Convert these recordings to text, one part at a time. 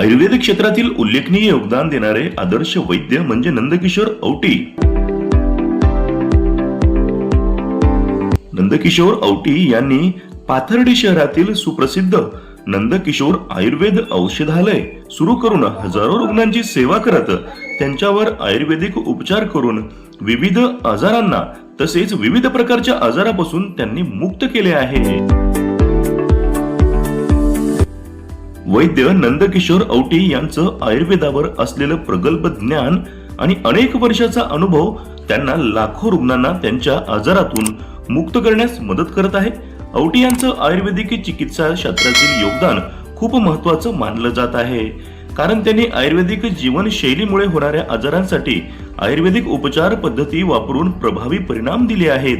आयुर्वेद क्षेत्रातील उल्लेखनीय योगदान देणारे आदर्श वैद्य म्हणजे नंदकिशोर औटी. नंदकिशोर औटी यांनी पाथर्डी शहरातील सुप्रसिद्ध नंदकिशोर आयुर्वेद औषधालय सुरू करून हजारो रुग्णांची सेवा करत त्यांच्यावर आयुर्वेदिक उपचार करून विविध आजारांना तसेच विविध प्रकारच्या आजारापासून त्यांनी मुक्त केले आहे. वैद्य नंदकिशोर औटी यांचं आयुर्वेदावर असलेलं प्रगल्भ ज्ञान आणि अनेक वर्षाचा अनुभव त्यांना लाखो रुग्णांना त्यांच्या आजारातून मुक्त करण्यास मदत करत आहे. औटी यांचं आयुर्वेदिक चिकित्सा शास्त्रातील योगदान खूप महत्वाचं मानलं जात आहे. कारण त्यांनी आयुर्वेदिक जीवनशैलीमुळे होणाऱ्या आजारांसाठी आयुर्वेदिक उपचार पद्धती वापरून प्रभावी परिणाम दिले आहेत.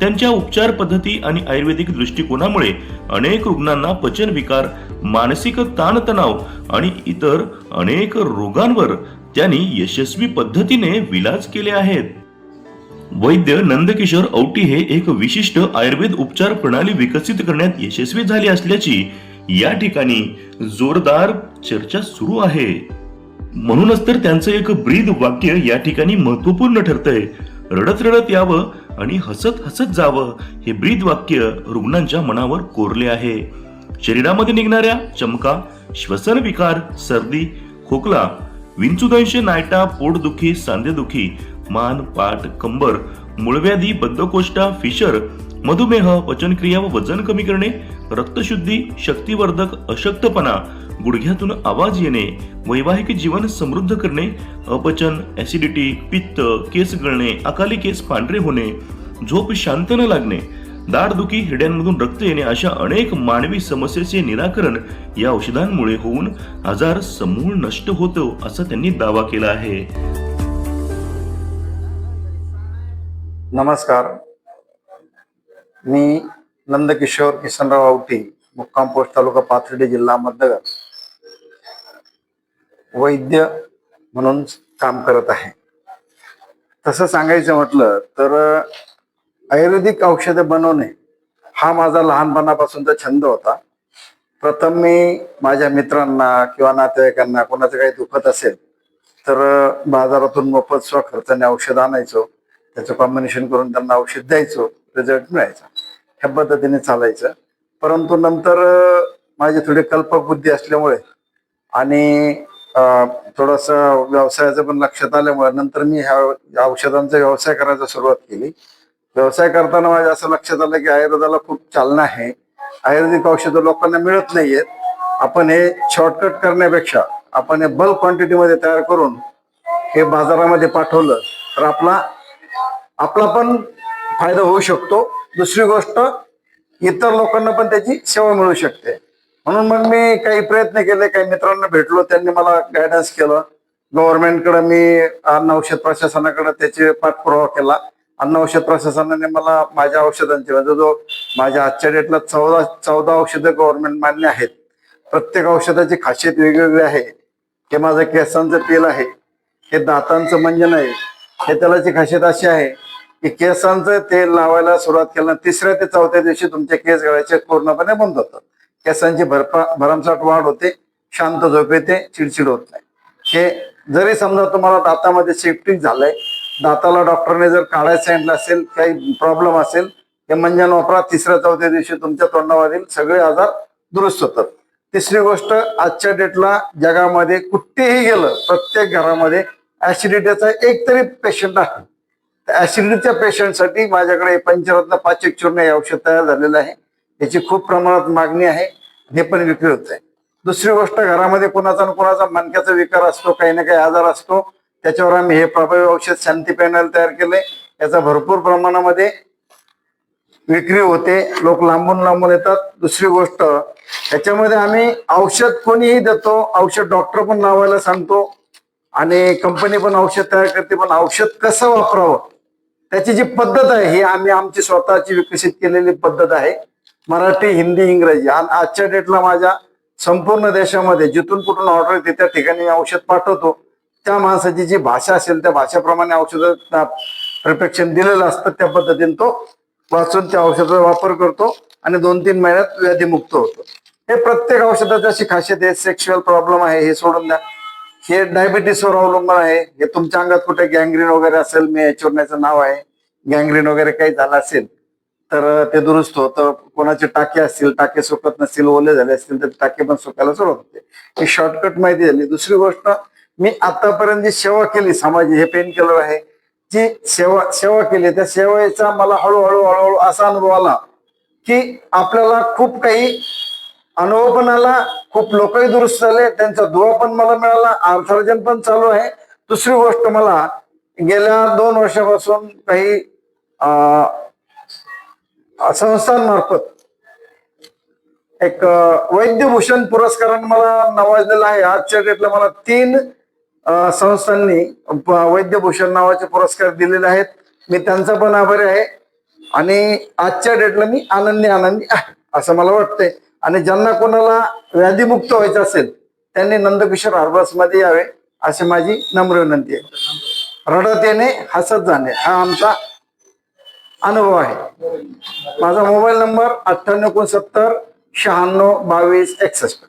त्यांच्या उपचार पद्धती आणि आयुर्वेदिक दृष्टिकोनामुळे अनेक रुग्णांना पचनविकार मानसिक ताणतणाव आणि इतर अनेक रोगांवर त्यांनी यशस्वी पद्धतीने विलाज केले आहेत. वैद्य नंदकिशोर औटी हे एक विशिष्ट आयुर्वेद उपचार प्रणाली विकसित करण्यात यशस्वी झाले असल्याची या ठिकाणी जोरदार चर्चा सुरू आहे. म्हणूनच तर त्यांचं एक ब्रीद वाक्य या ठिकाणी महत्त्वपूर्ण ठरतंय. रडत रडत यावं आणि हसत हसत जावं हे ब्रीद वाक्य रुग्णांच्या मनावर कोरले आहे. शरीरामध्ये निघणाऱ्या चमका श्वसन विकार सर्दी खोकला विंचुदंश नायटा पोटदुखी सांधेदुखी मान पाठ कंबर मूळव्याधी बद्धकोष्ठा फिशर मधुमेह पचनक्रिया व वजन कमी करणे रक्तशुद्धी शक्तिवर्धक अशक्तपणा गुडघ्यातून आवाज येणे वैवाहिक जीवन समृद्ध करणे अपचन ऍसिडिटी पित्त केस गळणे अकाली केस पांढरे होणे झोप शांत न लागणे दाढदुखी हिरड्यांमधून रक्त येणे अशा अनेक मानवी समस्येचे निराकरण या औषधांमुळे होऊन आजार समूळ नष्ट होतो असा त्यांनी दावा केला आहे. नमस्कार. मी नंदकिशोर किशनराव आवटी मुक्काम पोस्ट तालुका पाथर्डी जिल्हा अहमदनगर वैद्य म्हणून काम करत आहे. तसं सांगायचं म्हटलं तर आयुर्वेदिक औषधं बनवणे हा माझा लहानपणापासूनचा छंद होता. प्रथम मी माझ्या मित्रांना किंवा नातेवाईकांना कोणाचं काही दुखत असेल तर बाजारातून मोफत स्वखर्चाने औषध आणायचो. त्याचं कॉम्बिनेशन करून त्यांना औषध द्यायचो. रिझल्ट मिळायचा. ह्या पद्धतीने चालायचं. परंतु नंतर माझी थोडी कल्पक बुद्धी असल्यामुळे आणि थोडस व्यवसायाचं पण लक्षात आल्यामुळे नंतर मी ह्या औषधांचा व्यवसाय करायला सुरुवात केली. व्यवसाय करताना माझ्या असं लक्षात आलं की आयुर्वेदाला खूप चालना आहे. आयुर्वेदिक औषधं लोकांना मिळत नाहीयेत. आपण हे शॉर्टकट करण्यापेक्षा आपण हे बल्क क्वांटिटीमध्ये तयार करून हे बाजारामध्ये पाठवलं तर आपला आपला पण फायदा होऊ शकतो. दुसरी गोष्ट इतर लोकांना पण त्याची सेवा मिळू शकते. म्हणून मग मी काही प्रयत्न केले काही मित्रांना भेटलो त्यांनी मला गायडन्स केलं. गव्हर्नमेंटकडे मी अन्न औषध प्रशासनाकडे त्याचे पाठपुरावा केला. अन्न औषध प्रशासनाने मला माझ्या औषधांची म्हणजे जो माझ्या आजच्या डेटला चौदा चौदा औषधं गव्हर्नमेंट मान्य आहेत. प्रत्येक औषधाची खासियत वेगवेगळी आहे. हे माझं केसांचं तेल आहे. हे दातांचं मंजन आहे. हे तेलाची खासियत अशी आहे की केसांचं तेल लावायला सुरुवात केलं तिसऱ्या ते चौथ्या दिवशी तुमचे केस गळायचे पूर्णपणे बंद होतात. केसांची भरपा भरमसाठ वाढ होते शांत झोप येते चिडचिड होत नाही. हे जरी समजा तुम्हाला दातामध्ये सेफ्टिक झालंय दाताला डॉक्टरने जर काळ्या सांगितलं असेल काही प्रॉब्लेम असेल हे मंजन वापरा तिसऱ्या चौथ्या दिवशी तुमच्या तोंडावरील सगळे आजार दुरुस्त होतात. तिसरी गोष्ट आजच्या डेटला जगामध्ये कुठेही गेलं प्रत्येक घरामध्ये ऍसिडिटीचा एक तरी पेशंट आहे ऍसिडिटीच्या पेशंटसाठी माझ्याकडे पंचरत्न पाचक चूर्ण हे औषध तयार झालेलं आहे. याची खूप प्रमाणात मागणी आहे हे पण विक्री होत आहे. दुसरी गोष्ट घरामध्ये कोणाचा ना कोणाचा मणक्याचा विकार असतो काही ना काही आजार असतो त्याच्यावर आम्ही हे प्रभावी औषध शांती पॅनल तयार केले याचा भरपूर प्रमाणामध्ये विक्री होते लोक लांबून लांबून येतात. दुसरी गोष्ट याच्यामध्ये आम्ही औषध कोणीही देतो औषध डॉक्टर पण लावायला सांगतो आणि कंपनी पण औषध तयार करते पण औषध कसं वापरावं? त्याची जी पद्धत आहे ही आम्ही आमची स्वतःची विकसित केलेली पद्धत आहे. मराठी हिंदी इंग्रजी आणि आजच्या डेटला माझ्या संपूर्ण देशामध्ये जिथून कुठून ऑर्डर येते त्या ठिकाणी औषध पाठवतो. त्या माणसाची जी भाषा असेल त्या भाषेप्रमाणे औषध प्रिपेक्शन दिलेलं असतं त्या पद्धतीने तो वाचून त्या औषधाचा वापर करतो आणि दोन तीन महिन्यात व्याधीमुक्त होतो. हे प्रत्येक औषधाची अशी खासियत आहे सेक्शुअल प्रॉब्लेम आहे हे सोडून द्या. हे डायबिटीसवर अवलंबून आहे. हे तुमच्या अंगात कुठे गँग्रीन वगैरे असेल मी याच्यावरण्याचं नाव आहे. गँग्रीन वगैरे काही झालं असेल तर ते दुरुस्त होतं. कोणाचे टाके असतील टाके सुकत नसतील ओले झाले असतील तर टाके पण सुकायला सुरुवात होते. ही शॉर्टकट माहिती झाली. दुसरी गोष्ट मी आतापर्यंत जी सेवा केली समाज हे पेन किलर आहे जी सेवा सेवा केली त्या सेवेचा मला हळूहळू हळूहळू असा अनुभव आला की आपल्याला खूप काही अनुभव पण आला खूप लोकही दुरुस्त झाले त्यांचा दुवा पण मला मिळाला अर्थार्जन पण चालू आहे. दुसरी गोष्ट मला गेल्या दोन वर्षापासून काही संस्थांमार्फत. एक वैद्यभूषण पुरस्काराने मला नवाजलेला आहे. आजच्या डेटला मला तीन संस्थांनी वैद्यभूषण नावाचे पुरस्कार दिलेले आहेत. मी त्यांचा पण आभारी आहे. आणि आजच्या डेटला मी आनंदी आनंदी आहे असं मला वाटतंय. आणि ज्यांना कोणाला व्याधीमुक्त व्हायचं असेल त्यांनी नंदकिशोर हार्बर्समध्ये यावे अशी माझी नम्र विनंती आहे. रडत येणे हसत जाणे हा आमचा अनुभव आहे. माझा मोबाईल नंबर अठ्ठ्याण्णव एकोणसत्तर शहाण्णव बावीस एकसष्ट.